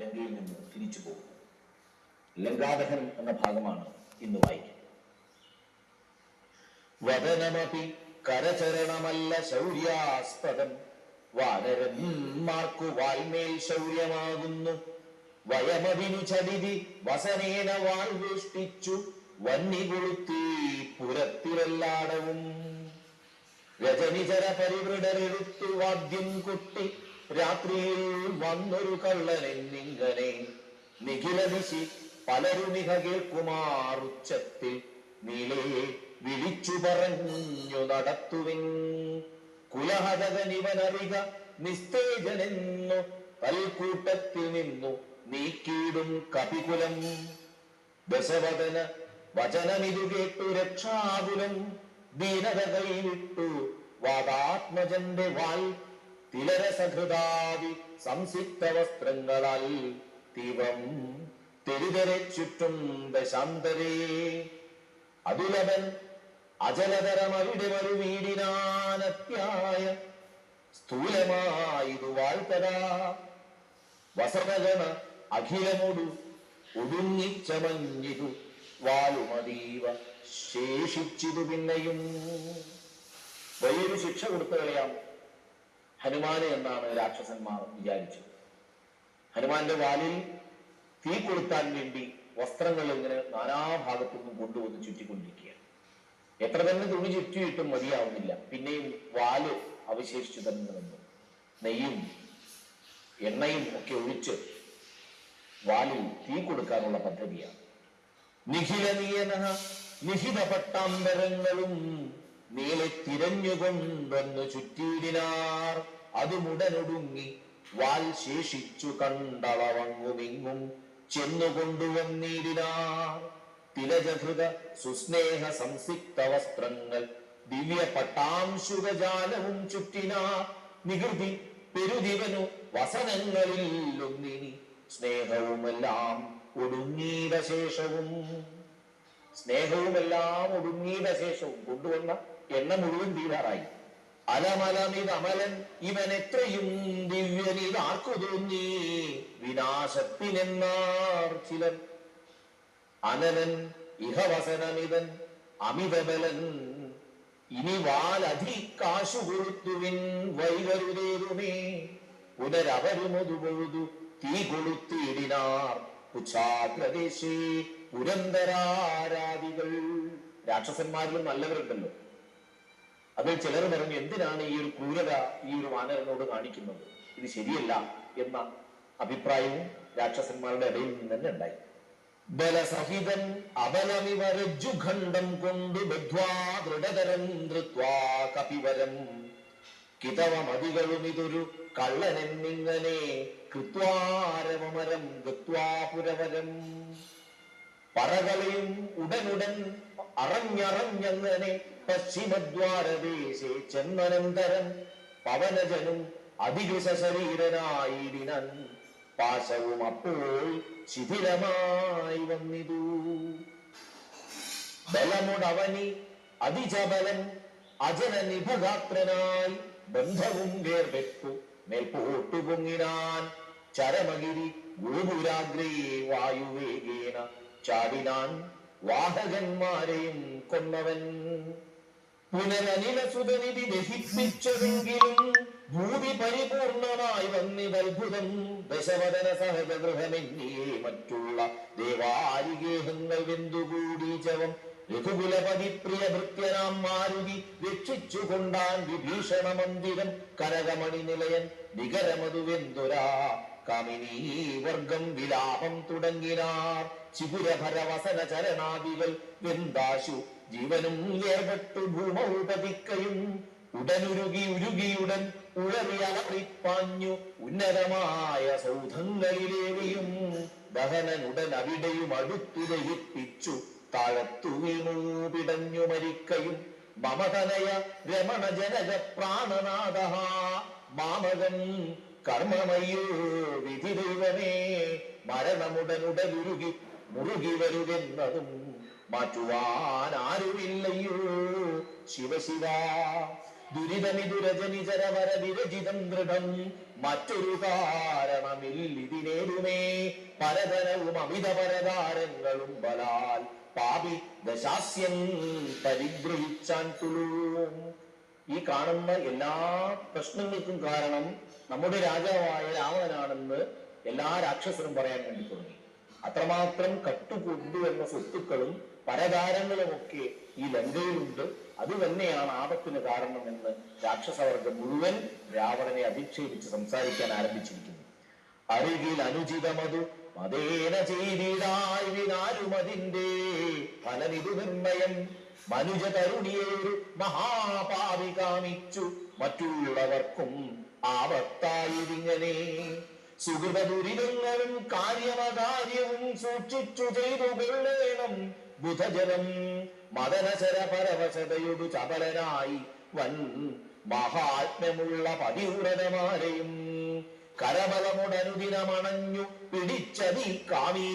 ലങ്കയിൽ നിന്ന് തിരിച്ചു പോകുന്നു ലങ്കാദഹൻ എന്ന ഭാഗമാണ് ഇന്ന് വായിക്കുന്നത്. വദനമപി വയമതിനു ചതിതി വസനേന വാൾ വേഷ്ടിച്ചു വന്നി കൊളുത്തി പുരത്തിലെല്ലാടവും. രജനിചര പരിവൃടരെടുത്തു വാദ്യം കൊട്ടി. രാത്രിയിൽ വന്നൊരു കള്ളനെന്നിങ്ങനെ ദിശി പലരുമിക കേൾക്കുമാറുച്ചത്തിൽ നീലയെ വിളിച്ചു പറഞ്ഞു നടത്തുവിൻ. കുലഹതകനിവനറിക നിസ്തേജനെന്നു തൽക്കൂട്ടത്തിൽ നിന്നു നീക്കിയിടും കപികുലം. ദശവദന വചനമിതു കേട്ടു രക്ഷാകുലം. ദീനത കൈവിട്ടു വാദാത്മജന്റെ വാൽ തിലരസഹൃദാദി സംസിക്ത വസ്ത്രങ്ങളാൽ തീവം തെരുതരെ ചുറ്റും ദശാന്തരേ. അതുലവൻ അജലതരമവിടെ ഒരു വീടിനാനത്യായ സ്ഥൂലമായിതു വാഴ്ത്തതാ. വസനഗണ അഖിലമൊടു ഒടുങ്ങിച്ചമഞ്ഞിതു വാലുമതീവ ശേഷിച്ചിതു പിന്നെയും. വലിയൊരു ശിക്ഷ കൊടുത്തു കളയാം ഹനുമാന് എന്നാണ് രാക്ഷസന്മാർ വിചാരിച്ചത്. ഹനുമാന്റെ വാലിൽ തീ കൊളുത്താൻ വേണ്ടി വസ്ത്രങ്ങൾ ഇങ്ങനെ നാനാഭാഗത്തു നിന്നും കൊണ്ടുവന്ന് ചുറ്റിക്കൊണ്ടിരിക്കുകയാണ്. എത്ര തന്നെ തുണി ചുറ്റിയിട്ടും മതിയാവുന്നില്ല. പിന്നെയും വാൽ അവശേഷിച്ചു തന്നെ നിന്നു. നെയ്യും എണ്ണയും ഒക്കെ ഒഴിച്ച് വാലിൽ തീ കൊടുക്കാനുള്ള പദ്ധതിയാണ്. നിഖില നിയന നിഹിത നീളെ തിരഞ്ഞുകൊണ്ടെന്നു ചുറ്റിയിടിനാർ. അതുമുടനൊടുങ്ങി വാൽ ശേഷിച്ചു കണ്ടളവങ്ങുമിങ്ങും ചെന്നുകൊണ്ടുവന്നിടിനാർ. തിലജഹൃത സുസ്നേഹ സംസിക്ത വസ്ത്രങ്ങൾ ദിവ്യ പട്ടാംശുകജാലവും ചുറ്റിനാ നികൃതി പെരുദിവനു വസനങ്ങളിൽ ഒന്നിനി സ്നേഹവുമെല്ലാം ഒടുങ്ങിയ ശേഷവും സ്നേഹവുമെല്ലാം ഒടുങ്ങിയ ശേഷവും കൊണ്ടുവന്ന എണ്ണ മുഴുവൻ തീരാറായി അലമലമിതമലൻ ഇവൻ എത്രയും ദിവ്യനിൽ ആർക്കു തോന്നി? വിനാശത്തിനെന്നാർ ചിലൻ. അനലൻ ഇഹവസനമിതൻ അമിതബലൻ. ഇനി വാലധി കാശു കൊടുത്തുവിൻ വൈകരുതേതുമേ. പുനരവരുമൊതു തീ കൊളുത്തിയിടിനാർ. കുച്ചാഗ്രദേശേ പുരന്തരാരാധികൾ. രാക്ഷസന്മാരിലും നല്ലവരുണ്ടല്ലോ. അതിൽ ചിലർ പറഞ്ഞു എന്തിനാണ് ഈ ഒരു ക്രൂരത ഈ ഒരു വാനരനോട് കാണിക്കുന്നത്? ഇത് ശരിയല്ല എന്ന അഭിപ്രായവും രാക്ഷസന്മാരുടെ ഇടയിൽ നിന്ന് തന്നെ ഉണ്ടായി. ബലസഹിതൻ അബലമിവരജുഖണ്ഡം കൊണ്ട് ബദ്ധ്വാ ദൃഢതരം ധൃത്വാ കപിവരം. കിതവമതികളും ഇതൊരു കള്ളനെന്നിങ്ങനെ കൃത്വാരവമരം ഗത്വാപുരവരം പറകളയും ഉടനുടൻ അറഞ്ഞറഞ്ഞങ്ങനെ പശ്ചിമദ്വാരദേശേ ചെന്നനന്തരം പവനജനും അതികൃശ ശരീരനായിടിനൻ പാശവും അപ്പോൾ ശിഥിലമായി വന്നിതു. ബലമുടവനി അതിജബലൻ അജന നിഭഗാത്രനായി ബന്ധവും വേർവെപ്പു മേൽപോട്ടു പൊങ്ങിനാൻ ചരമഗിരി ഗുരുപുരാഗ്രയെ വായുവേഗേന ചാടിനാൻ വാഹകന്മാരെയും കൊന്നവൻ. പുനരനിലസുതനിധി ദഹിപ്പിച്ചതെങ്കിലും ഭൂമി പരിപൂർണമായി വന്നിതത്ഭുതം ദശവദന സഹജഗൃഹമെന്നിയേ മറ്റുള്ള ദേവാരിഗേഹങ്ങൾ രഘുകുലപതി പ്രിയ ഭൃത്യനാം മാരുതി രക്ഷിച്ചുകൊണ്ടാൻ വിഭീഷണ മന്ദിരം കരകമണി നിലയൻ നികരമതുവെന്തുരാ കമിനീ വർഗം വിലാപം തുടങ്ങിനാർ. ചിപുരഭരവസന ചരണാദികൾ വെന്താശു ജീവനും ഏർപ്പെട്ടു ഭൂമൗപതിക്കയും ഉടനുരുകി ഉരുകിയുടൻ ഉഴറിയലറിപ്പാഞ്ഞു ഉന്നതമായ സൗധങ്ങളിലേറിയും ദഹനനുടൻ അവിടെയും അടുത്തു ദഹിപ്പിച്ചു താഴത്തു വീണു പിടഞ്ഞു മരിക്കയും മമതനയ രമണ ജനക പ്രാണനാഥ മാമകൻ കർമ്മമയ്യോ വിധി ദൈവമേ മരണമുടനുടലുരുകി മുറുകി വരുതെന്നതും മാറ്റുവാനാരുമില്ലയോ? ശിവശിവ ദുരിതമിതുരജനിചരവര വിരചിതം ദൃഢം മറ്റൊരു കാരണമില്ലിതിനേതുമേ പരതരവും അമിത പരതാരങ്ങളും ബലാൽ പാപി ദശാസ്യൻ പരിഗ്രഹിച്ചാൻ തുളൂ. ഈ കാണുന്ന എല്ലാ പ്രശ്നങ്ങൾക്കും കാരണം നമ്മുടെ രാജാവായ രാവണനാണെന്ന് എല്ലാ രാക്ഷസരും പറയാൻ വേണ്ടി തുടങ്ങി. അത്രമാത്രം കട്ടുകൊണ്ടുവന്ന സ്വത്തുക്കളും പരതാരങ്ങളുമൊക്കെ ഈ ലങ്കയിലുണ്ട്. അത് തന്നെയാണ് ആപത്തിന് കാരണമെന്ന് രാക്ഷസവർഗം മുഴുവൻ രാവണനെ അധിക്ഷേപിച്ച് സംസാരിക്കാൻ ആരംഭിച്ചിരിക്കുന്നു. അരികിൽ അനുചിതമതു മതേന ചെയ്തിടായി വിനാലുമതിന്റെ ഫലനിതു നിർണയം മനുജ തരുണിയൊരു മഹാപാവി കാമിച്ചു മറ്റുള്ളവർക്കും ആപത്തായതിങ്ങനെ സുഹൃത ദുരിതങ്ങളും കാര്യമകാര്യവും സൂക്ഷിച്ചു ചെയ്തു കൊള്ളേണം ബുധജനം മദനശര പരവശതയൊടു ചപലനായി വൻ മഹാത്മ്യമുള്ള പതിവ്രതമാരെയും കരബലമുടനുദിനമണഞ്ഞു പിടിച്ചതി കാമീ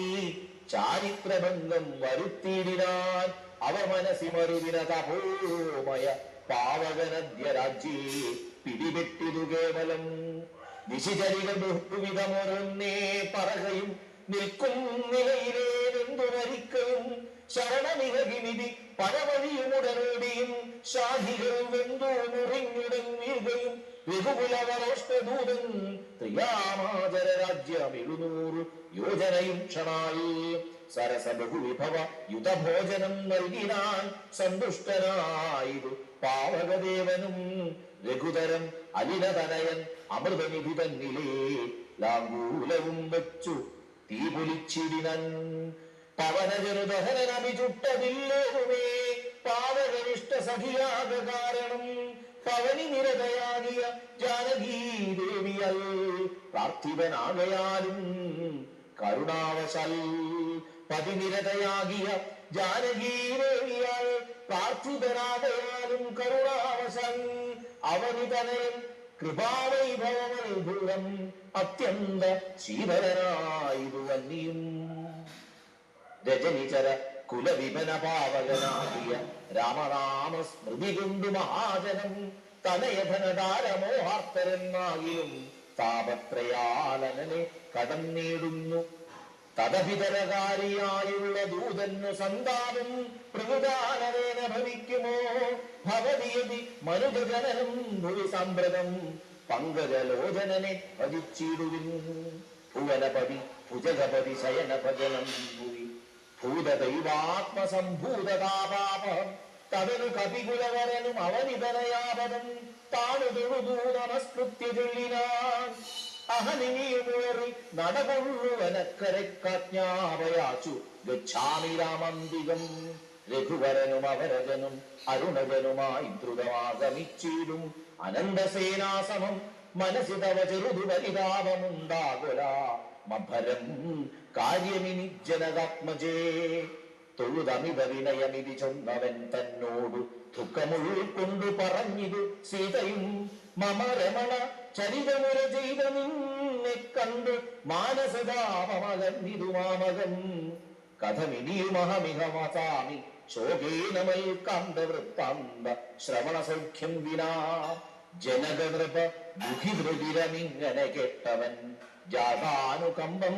ചാരിത്രഭംഗം വരുത്തിയിടാൻ അവർ മനസ്സിമരുവിന തപോമയ പാവകനദ്യ രാജ്യേ പിടിപെട്ടിതു കേവലം നിശിചരികൾ ബഹുവിധമൊരൊന്നേ പറകയും നിൽക്കും നിലയിലേ വെന്തു മരിക്കയും ശരണമികകിനിധി പരവഴിയുമുടനോടിയും ശാഖികൾ വെന്തു മുറിഞ്ഞുടൻ വീഴുകയും രഘുകുലവരോഷ്ടദൂതൻ ത്രിയാമാചര രാജ്യം എഴുന്നൂറ് യോജനയും ക്ഷണായി സരസ ബഹുവിഭവ യുധഭോജനം നൽകിനാൻ സന്തുഷ്ടനായിരു പാവകദേവനും രഘുതരം അലിനതനയൻ അമൃതനിധി തന്നിലേ ലാങ്കൂലവും വെച്ചു തീ പൊലിച്ചിടിനൻ. പവനജനുദഹനമിചുട്ടതില്ലേതുമേ പാവകരിഷ്ട സഖിയാക കാരണം പവനി നിരതയാകിയ ജാനകീ ദേവിയൽ പ്രാർത്ഥിവനാകയാലും കരുണാവശൽ പതിനിരതയാകിയ ജാനകീ ദേവിയാൽ പ്രാർത്ഥിതനാകയാലും അവനി അവനിതനയൻ കൃപാവൈഭവമത്ഭുതം അത്യന്ത ശീതലനായിരു വന്യം രജനിചര കുലവിപന പാവകനാകിയ രാമനാമ സ്മൃതി കൊണ്ടു മഹാജനം തനയധനതാരമോഹാർത്തരെന്നാകിലും താപത്രയാലനെ കടന്നേടുന്നു തദഭിതരകാരിയായുള്ള ദൂതന്നു സന്താനം പ്രകൃതാനവേന ഭവിക്കുമോ? ഭവതിയതി മനുജനനം ഭുവി സമ്പ്രതം പങ്കജലോചനനെ ഭജിച്ചിടുവിൻ. ഭുവനപതി ഭുജഗപതി ശയനഭജനം ഭൂവി. ഭൂതദൈവാത്മസംഭൂതതാപാപം തതനു കപികുലവരനും അവനിതനയാപദം താണു തൊഴുതു നമസ്കൃത്യ ചൊല്ലിനാൻ അഹനിനിയുമുയറി നടകൊള്ളുവനക്കരക്കാജ്ഞാപയാച്ചു. ഗച്ഛാമി രാമന്തികം രഘുവരനും അവരജനും അരുണജനുമായി ദ്രുതമാഗമിച്ചിടും അനന്തസേനാസമം മനസ്സി തവ ചെറുതു പരിതാപമുണ്ടാകുല മഭരം കാര്യമിനി ജനകാത്മജേ. തൊഴുതമിത വിനയമിതി ചൊന്നവൻ തന്നോടു ദുഃഖമുൾക്കൊണ്ടു പറഞ്ഞിതു സീതയും മമ രമണ ചരിതമുര ചെയ്ത നിന്നെ കണ്ടു മാനസതാപമകന്നിതു മാമകം കഥമിനിയുമഹമിഹമസാമി ശോകേനമൽ കണ്ട വൃത്താന്ത ശ്രവണ സൗഖ്യം വിനാ ജനകനൃപ ദുഃഖിതൃതിരമിങ്ങനെ കേട്ടവൻ. ജാതാനുകമ്പം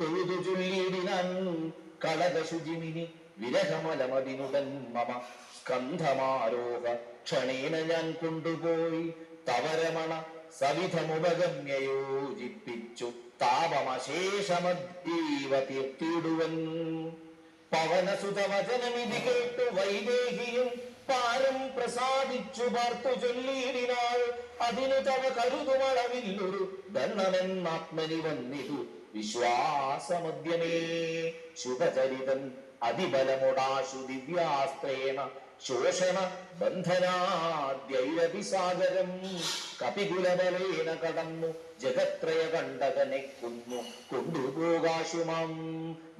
തൊഴുതു ചൊല്ലിയിടിനാൻ കളകശുചിമിനി വിരഹമലമതിനുടൻ മമ. സ്കന്ധമാരോഹ ക്ഷണേന ഞാൻ കൊണ്ടുപോയി തവരമണ സവിധമുപഗമ്യ യോജിപ്പിച്ചു താപമശേഷമദ്വീവ തീർത്തിടുവൻ പവനസുതവചനമിതി കേട്ടു വൈദേഹിയും പാരം പ്രസാദിച്ചു പാർത്തു ചൊല്ലിയിടിനാൾ. അതിനു തവ കരുതുമളവില്ലൊരു ദണ്ണമെന്നാത്മനി വന്നിതു വിശ്വാസമദ്യമേ. ശുഭചരിതൻ അതിബലമുടാശു ദിവ്യാസ്ത്രേണ ശോഷണ ബന്ധനാദ്യൈരവി സാഗരം കപികുലബലേന കടന്നു ജഗത്രയ കണ്ടകനെ കൊന്നു കൊണ്ടുപോകാശുമാം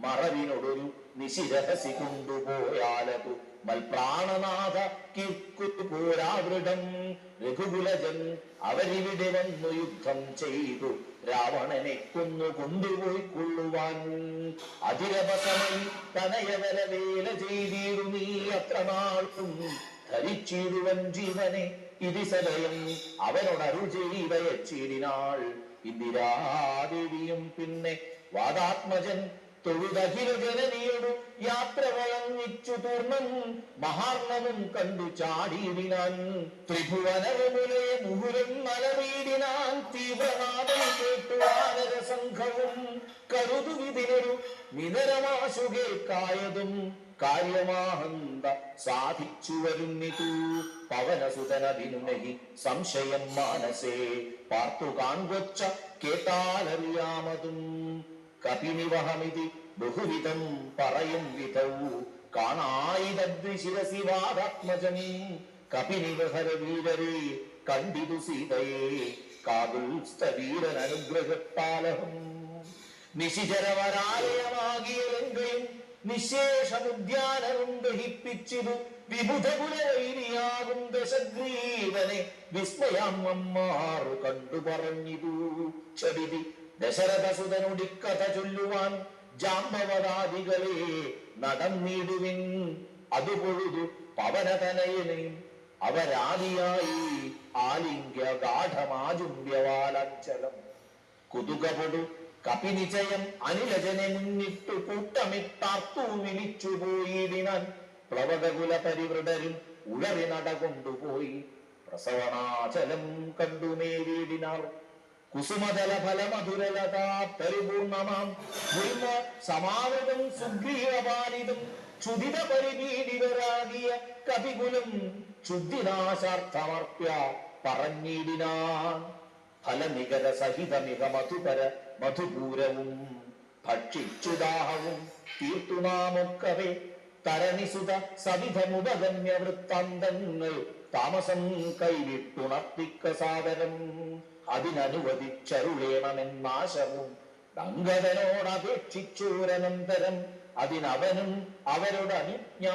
മറവിനൊടൊരു നിശിരഹസി കൊണ്ടുപോയാലതു. മൽപ്രാണനാഥ കിർക്കുപോരാവൃഢം പോരാവൃഢം രഘുകുലജൻ അവരിവിടെ വന്നു യുദ്ധം ചെയ്തു. രാവണനെ കൊന്നു കൊണ്ടുപോയി കൊള്ളുവാൻ അതിരപസമയി തനയവര വേല ചെയ്തിടു നീ അത്ര നാളും ധരിച്ചിരുവൻ ജീവനെ. ഇതി അവനോടരു ചെയ്തയച്ചിടിനാൾ ഇന്ദിരാദേവിയും പിന്നെ വാദാത്മജൻ തൊഴുതഖില ജനനിയോടു യാത്ര പൂർണം മഹാർണവും കണ്ടു ചാടിയിടിനാൻ ത്രിഭുവനവുമുലെ മുഹുരം മലവീടിനാൻ തീവ്രനാദം കേട്ടു ആനര കരുതുവിതിനൊരു കേൾക്കായതും കാര്യമാഹന്ത സാധിച്ചു വരുന്നിതു. പവനസുതനതിനുനഹി സംശയം മാനസേ. പാർത്തു കാൺകൊച്ച കേട്ടാലറിയാമതും. കപിനിവഹമിതി ബഹുവിധം പറയും വിധൗ. കാണായിദ്വിശിരസി വാദാത്മജം കപിനിവഹര വീരരെ കണ്ടിതു സീതയെ. കാതുൽസ്തവീരൻ അനുഗ്രഹത്താലഹം നിശിചരവരാലയമാകിയ ലങ്കയും നിശേഷമുദ്യാനവും ദഹിപ്പിച്ചിതു വിബുധകുലവൈരിയാകും ദശഗ്രീവനെ വിസ്മയാമ്മമാറു കണ്ടു പറഞ്ഞിതു. ചടിതി ദശരഥസുതനുടിക്കഥ ചൊല്ലുവാൻ ജാമ്പവതാദികളെ നടന്നിടുവിൻ. അതുപൊഴുതു പവനതനയനെയും അവരാദിയായി ആലിംഗ്യ ഗാഠമാചുംബ്യവാലഞ്ചലം കുതുകപൊടു കപിനിചയം അനിലജനെ മുന്നിട്ടു കൂട്ടമിട്ടാർത്തു വിളിച്ചുപോയിടിനാൻ പ്ലവകകുല പരിവൃതരും ഉഴറി നടകൊണ്ടുപോയി പ്രസവണാചലം കണ്ടു നേരിടിനാർ കുസുമതല ഫലമധുരലതാ പരിപൂർണമാം. ഗുരുമ സമാവൃതം സുഗ്രീവപാലിതും ക്ഷുതിത പരിപീഡിതരാകിയ കപികുലം ശുദ്ധിനാശാർത്ഥമർപ്പ്യ പറഞ്ഞിടിനാൻ ഫലനികര സഹിതമിക മധുപര മധുപൂരവും ഭക്ഷിച്ചുദാഹവും തീർത്തു നാമൊക്കവേ തരണിസുത സവിധമുപഗമ്യ വൃത്താന്തങ്ങൾ താമസം കൈവിട്ടുണർത്തിക്ക സാദരം അതിനനുവദിച്ചരുളേണമെന്നാശവും ദങ്കതനോടപേക്ഷിച്ചൂരനന്തരം അതിനവനും അവരുടെ അനുജ്ഞ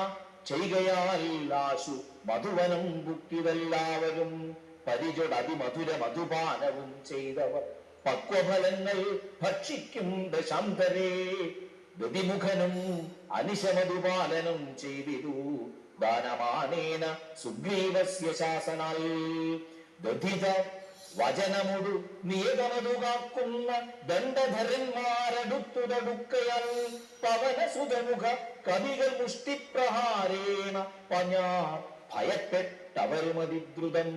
ചെയ്യുകയാൽ ആശു മധുവനം ബുക്കിതെല്ലാവരും പരിചടതിമധുര മധുപാനവും ചെയ്തവർ പക്വഫലങ്ങൾ ഭക്ഷിക്കും ദശാന്തരേ. ഗതിമുഖനും അനിശമധുപാലനം ചെയ്തിരു ദാനമാനേന സുഗ്രീവസ്യ ശാസനാൽ ദധിത വചനമൊടു നിയതമതുകാക്കുന്ന ദണ്ഡധരന്മാരടുത്തുതടുക്കയാൽ പവനസുതമുഖ കവികൾ മുഷ്ടിപ്രഹാരേണ പഞ്ഞാ ഭയപ്പെട്ടവരുമതിദ്രുതം.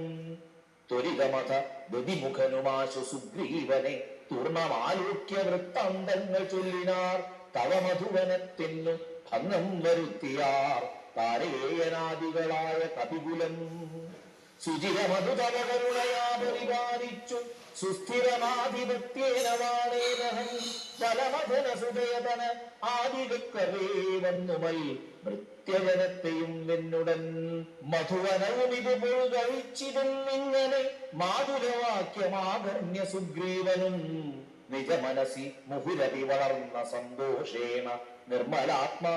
ത്വരിതമഥ ഗതിമുഖനുമാശു സുഗ്രീവനെ തുർണമാലോക്യ വൃത്താന്തങ്ങൾ ചൊല്ലിനാർ. തവ മധുവനത്തിന്നു ഭംഗം വരുത്തിയാർ. താരേയനാദികളായ കപികുലം. സുചിരമധു തവ കരുണയാ പരിപാലിച്ചു സുസ്ഥിരമാധിപത്യേന വാണേനഹം ഫലമധന സുതയതന ആദികക്കവേ വന്നുമൽ മൃത്യജനത്തെയും നിന്നുടൻ മധുവനവും ഇത് പൊഴുകഴിച്ചിതും മാധുരവാക്യമാകർണ്യ സുഗ്രീവനും നിജമനസി മുഹുരതി വളർന്ന സന്തോഷേണ നിർമ്മലാത്മാ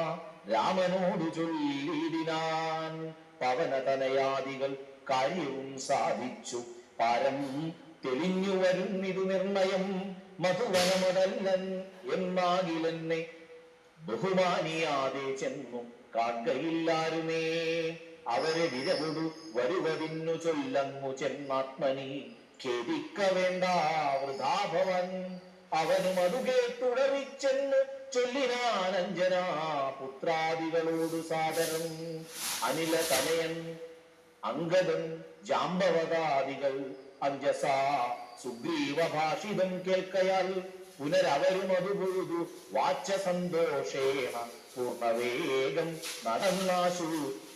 രാമനോടു ചൊല്ലിയിടിനാൻ പവനതനയാദികൾ കാര്യവും സാധിച്ചു. പരം തെളിഞ്ഞു വരുന്നിതു നിർണയം. മധുവനമടല്ലൻ എന്നാകിലെന്നെ ബഹുമാനിയാതെ ചെന്നു കാക്കയില്ലാരുമേ. അവരെ വിരവിടു വരുവതിന്നു ചൊല്ലങ്ങു ചെന്നാത്മനി. ഖേദിക്ക വേണ്ട വൃഥാഭവൻ. അവനും അതു കേട്ടുടറിച്ചെന്ന് ചൊല്ലിനാനഞ്ജന പുത്രാദികളോടു സാദരം. അനില തനയൻ അങ്കദൻ ജാമ്പവതാദികൾ അഞ്ജസ സുഗ്രീവ ഭാഷിതം കേൾക്കയാൽ പുനരവരും അത് പൊഴുതു വാച്ച സന്തോഷേണ പൂർണവേഗം നടന്നാശു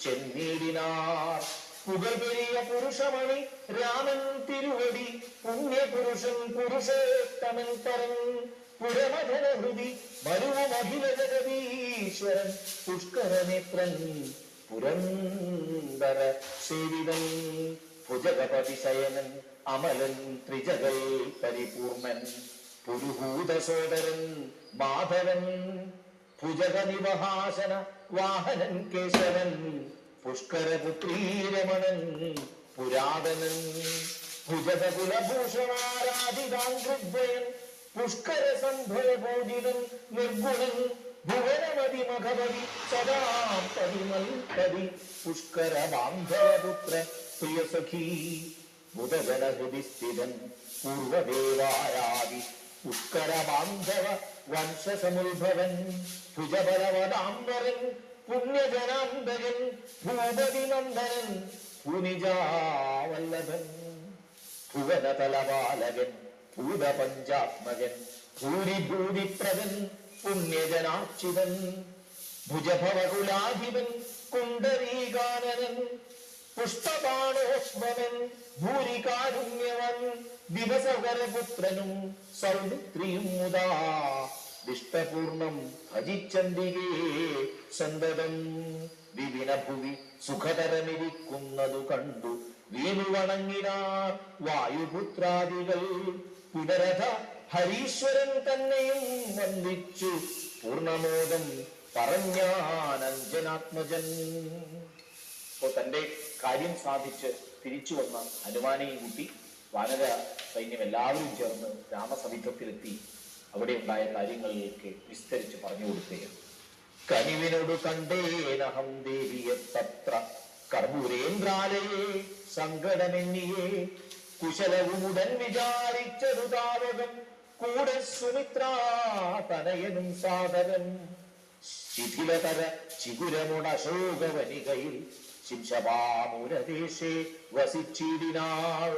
ചെന്നിടിനാർ. പുകപെരിയ പുരുഷമണി രാമൻ തിരുവടി പുണ്യപുരുഷൻ പുരുഷോത്തമൻ തരൻ. പുരമധന ഹൃദി മരുവമഖില ജഗതീശ്വരൻ പുഷ്കരനേത്രൻ. പുരന്തര സേവിതൻ ഭുജഗപതി ശയനൻ അമലൻ ത്രിജകൽ പരിപൂർണൻ പുരുഹൂത സോദരൻ മാധവൻ ഭുജഗനിവഹാസന വാഹനൻ കേശവൻ പുഷ്കരപുത്രീരമണൻ പുരാതനൻ ഭുജഗ കുലഭൂഷണാരാധിതാംഗൃദ്വയൻ പുഷ്കര പൂജിതൻ നിർഗുണൻ ഭുവനമതി മഖപതി സദാ പതിമൽപതി പുഷ്കര ബാന്ധവപുത്ര പ്രിയസഖീ ബുധജനഹൃതി സ്ഥിതൻ പൂർവദേവാരാദി പുഷ്കരമാന്ധവ വംശസമുത്ഭവൻ ഭുജബലവദാംബരൻ പുണ്യജനാന്തകൻ ഭൂപതി നന്ദനൻ ഭൂനിജാവല്ലഭൻ ഭുവനതലപാലകൻ ഭൂതപഞ്ചാത്മകൻ ഭൂരിഭൂതിപ്രദൻ പുണ്യജനാർച്ചിതൻ ഭുജഭവകുലാധിപൻ കുണ്ടരീകാനനൻ പുഷ്പബാണോഷ്മവൻ ഭൂരികാരുണ്യവൻ ദിവസകരപുത്രനും സൗമിത്രിയും മുതാ. ദിഷ്ടപൂർണം ഭജിച്ചന്തികേ സന്തതം വിവിന ഭുവി സുഖതരമിരിക്കുന്നതു കണ്ടു. വീണു വണങ്ങിനാർ വായുപുത്രാദികൾ പുനരഥ ഹരീശ്വരൻ തന്നെയും വന്ദിച്ചു പൂർണമോദം പറഞ്ഞാനഞ്ജനാത്മജൻ. ഇപ്പോ തന്റെ കാര്യം സാധിച്ച് തിരിച്ചു വന്ന ഹനുമാനെയും കൂട്ടി വാനര സൈന്യം എല്ലാവരും ചേർന്ന് രാമസമീപത്തിലെത്തി അവിടെ ഉണ്ടായ കാര്യങ്ങളിലേക്ക് വിസ്തരിച്ച് പറഞ്ഞു കൊടുക്കുകയാണ്. കനിവിനോട് കണ്ടേനഹം ദേവിയെ തത്ര. കർപ്പൂരേന്ദ്രാലയെ സങ്കടമെന്നിയെ കുശലവുമുടൻ വിചാരിച്ചതു താവകം കൂടെ സുമിത്ര തനയനും സാദരം ശിഥിലതര ചിഗുരമുടശോകവനികയിൽ ശിംശപാമുരദേശേ വസിച്ചിടിനാൾ.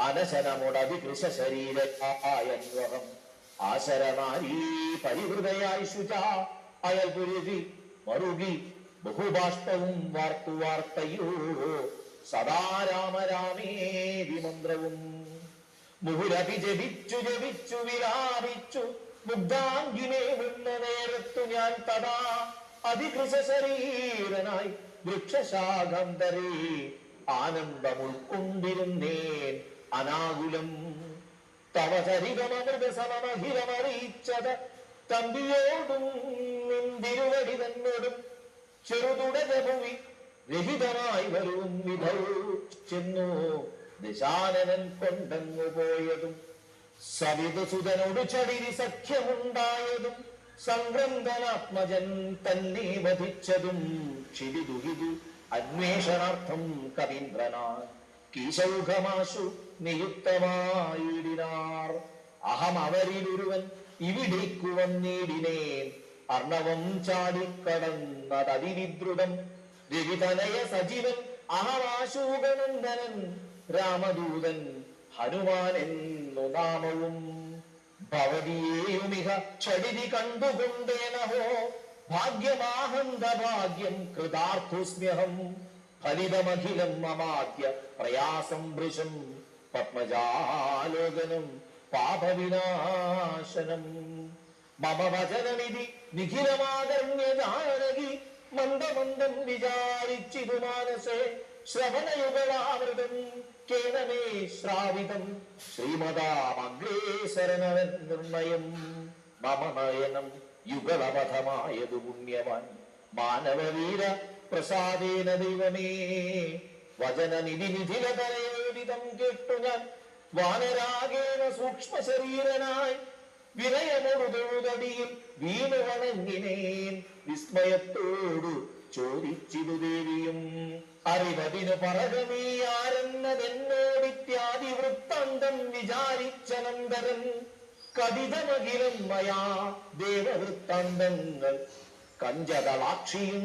അനശനമുടവികൃശ ശരീരന്വഹം ആശരമായി പരിഹൃതയായി ശുച. അയൽ പുരുകി മറുകി ബഹുബാഷ്പവും വാർത്തു വാർത്തയോ സദാ രാമരാമേ രാമേതി മന്ത്രവും മുഹുരഭി ജപിച്ചു ജപിച്ചു വിലാപിച്ചു മുഗ്ധാംഗിനെ വിണ്ണ നേരത്തു ഞാൻ തഥാ അതികൃഷ ശരീരനായി വൃക്ഷശാഖന്തരേ ആനന്ദമുൾക്കൊണ്ടിരുന്നേൻ അനാകുലം. തവ ചരിതമൃത സമമഹിരമറിയിച്ചത് തമ്പിയോടും നിന്തിരുവടി തന്നോടും ചെറുതുടക ഭൂമി രഹിതനായി വരും വിധൗ ചെന്നു. ദശാനനൻ കൊണ്ടങ്ങു പോയതും സവിതസുതനോട് ചടിരി സഖ്യമുണ്ടായതും സംഗ്രന്ഥനാത്മജൻ തന്നെ വധിച്ചതും ക്ഷിതിദുഹിതു അന്വേഷണാർത്ഥം കവീന്ദ്രനാൾ കീശൗഖമാശു നിയുക്തമായിടിനാർ. അഹം അവരിലൊരുവൻ ഇവിടേക്കു വന്നിടിനേൻ. അർണവം ചാടിക്കടന്നതതിവിദ്രുതം രവിതനയ സജീവൻ അഹമാശൂകനന്ദനൻ രാമദൂതൻ ഹനുമാൻ എന്നു നാമവും ഭവതിയേയുമിഹ ചടിതി കണ്ടുകൊണ്ടേനഹോ ഭാഗ്യമാഹന്ത ഭാഗ്യം കൃതാർത്ഥുസ്മ്യഹം ഫലിതമഖിലം മമാദ്യ പ്രയാസം ഭൃശം പത്മജാലോകനം പാപവിനാശനം മമ വചനമിതി നിഖിലമാകർണ്യ ജാനകി മന്ദമന്ദം വിചാരിച്ചിതു മാനസേ ശ്രവണയുഗളാമൃതം കേനമേ ശ്രാവിതം. ശ്രീമതാമഗ്രേസരനവൻ നിർണയം. മമ നയനം യുഗളപഥമായതു പുണ്യവാൻ. മാനവവീര പ്രസാദേന ദൈവമേ വചനനിധി നിധിലതലയോദിതം കേട്ടു ഞാൻ. വാനരാഗേണ സൂക്ഷ്മ ശരീരനായി വിനയമൊഴുതൊഴുതടിയിൽ വീണു വണങ്ങിനേൻ വിസ്മയത്തോടു ചോദിച്ചിതു ദേവിയും അറിവതിനു പറകമീ ആരെന്നതെന്നോടിത്യാദി വൃത്താന്തം വിചാരിച്ചനന്തരൻ കവിതമകിലും മയാ ദേവവൃത്താന്തങ്ങൾ കഞ്ചകളാക്ഷിയും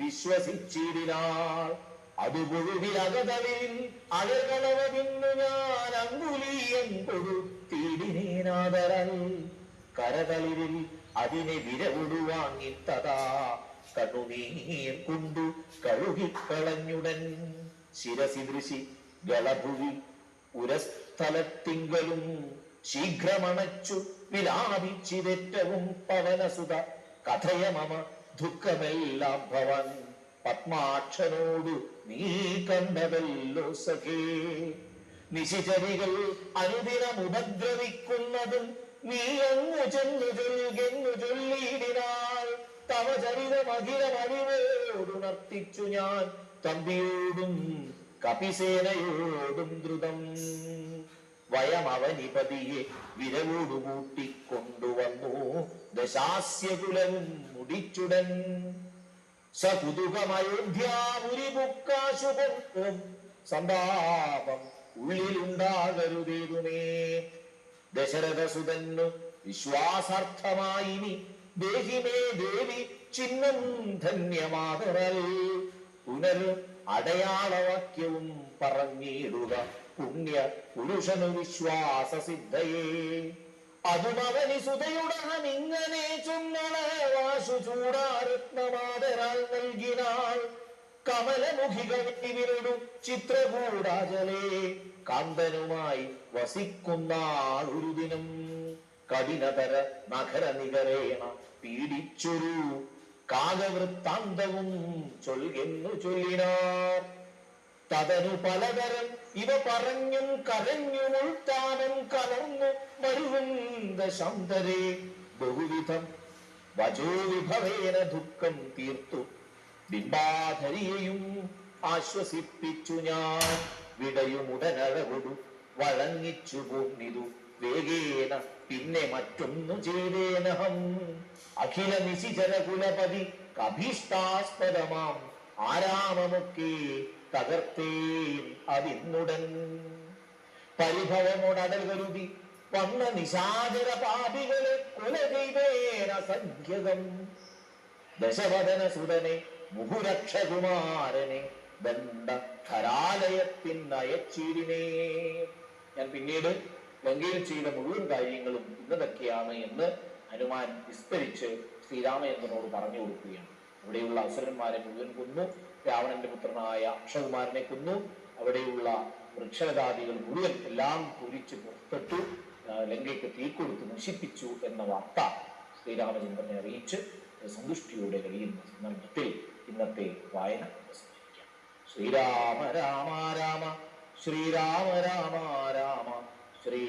വിശ്വസിച്ചിടിനാൾ അത് മുഴുവിലകതലിൽ അഴകളവതിന്നു ഞാൻ അങ്കുലീയം കൊടുത്തിടിനേനാദരൽ കരതളിരിൽ അതിനെ വിരവിടുവാങ്ങിത്തതാ കണ്ണുനീർ കൊണ്ടു കഴുകിക്കളഞ്ഞുടൻ. ശിരസി ദൃശി ഗളഭുവി ഉരസ്ഥലത്തിങ്കലും ശീഘ്രമണച്ചു വിലാപിച്ചിതേറ്റവും പവനസുത കഥയ മമ ദുഃഖമെല്ലാം ഭവൻ പത്മാക്ഷനോടു നീ കണ്ടതല്ലോ സഖേ. നിശിചരികൾ അനുദിനം ഉപദ്രവിക്കുന്നതും നീ അങ്ങു ചെന്നു ചൊൽകെന്നു ചൊല്ലിയിടിനാൾ തവ ചരിതമഖിലമറിവോടു നർത്തിച്ചു ഞാൻ. തമ്പിയോടും കപിസേനയോടും ദ്രുതം. വയമവനിപതിയെ വിരവോടു കൂട്ടിക്കൊണ്ടുവന്നു ദശാസ്യകുലവും മുടിച്ചുടൻ. സകുതുകമയോധ്യാപുരി ബുക്കാശു കൊണ്ടും സന്താപം ഉള്ളിലുണ്ടാകരുതേതുമേ. ദശരഥസുതന്നു വിശ്വാസാർത്ഥമായി ദേഹിമേ ദേവി ചിഹ്നം ധന്യമാതറൽ. പുനർ അടയാളവാക്യവും പറഞ്ഞിടുക പുണ്യ പുരുഷനു വിശ്വാസ സിദ്ധയേ അതുമവനി സുതയുടഹം ഇങ്ങനെ ചൊന്നള വാശു ചൂടാരത്നമാതരാൽ നൽകിനാൾ. കമലമുഖികളിവിരുടു ചിത്രകൂടാചലേ കാന്തനുമായി വസിക്കുന്ന ഒരു ദിനം കഠിനതര നഗര നികരേണ പീഡിച്ചൊരു കാലവൃത്താന്തവും ചൊൽകെന്നു ചൊല്ലിനാർ. തതനു പലതരം ഇവ പറഞ്ഞും കരഞ്ഞും ഉൾത്താനം കലർന്നു മരുവന്ത ദശാന്തരേ. ബഹുവിധം വചോവിഭവേന ദുഃഖം തീർത്തു. ബിംബാധരിയെയും ആശ്വസിപ്പിച്ചു ഞാൻ. വിടയുമുടനഴകൊടു വഴങ്ങിച്ചു പോന്നിതു. വേഗേന പിന്നെ മറ്റൊന്നു ചെയ്തേനഹം. അഖില നിശിചര കഭീഷ്ടാസ്പദമാം. ആരാമമൊക്കെ തകർത്തേയും അതിന്നുടൻ. പരിഭവമുടൽ കരുതി വന്ന നിശാചര പാപികളെ കൊല ചെയ്തേന സംഖ്യകം. ദശവദന സുതനെ മുഹുരക്ഷകുമാരനെ ദണ്ഡ ഖരാലയത്തിൻ അയച്ചിരിനേ ഞാൻ പിന്നീട് ലങ്കയിൽ ചെയ്ത മുഴുവൻ കാര്യങ്ങളും ഇന്നതൊക്കെയാണ് എന്ന് ഹനുമാൻ വിസ്തരിച്ച് ശ്രീരാമചന്ദ്രനോട് പറഞ്ഞു കൊടുക്കുകയാണ്. അവിടെയുള്ള അസുരന്മാരെ മുഴുവൻ കൊന്നു. രാവണന്റെ പുത്രനായ അക്ഷകുമാരനെ കൊന്നു. അവിടെയുള്ള വൃക്ഷലതാദികൾ മുഴുവൻ എല്ലാം കുരിച്ച് പുറത്തിട്ടു ലങ്കയ്ക്ക് തീ കൊടുത്ത് നശിപ്പിച്ചു എന്ന വാർത്ത ശ്രീരാമചന്ദ്രനെ അറിയിച്ച് സന്തുഷ്ടിയോടെ കഴിയുന്ന സന്ദർഭത്തിൽ ഇന്നത്തെ വായന അവസാനിക്കാം ശ്രീരാമ രാമ രാമ ശ്രീരാമ രാമ രാമ ശ്രീ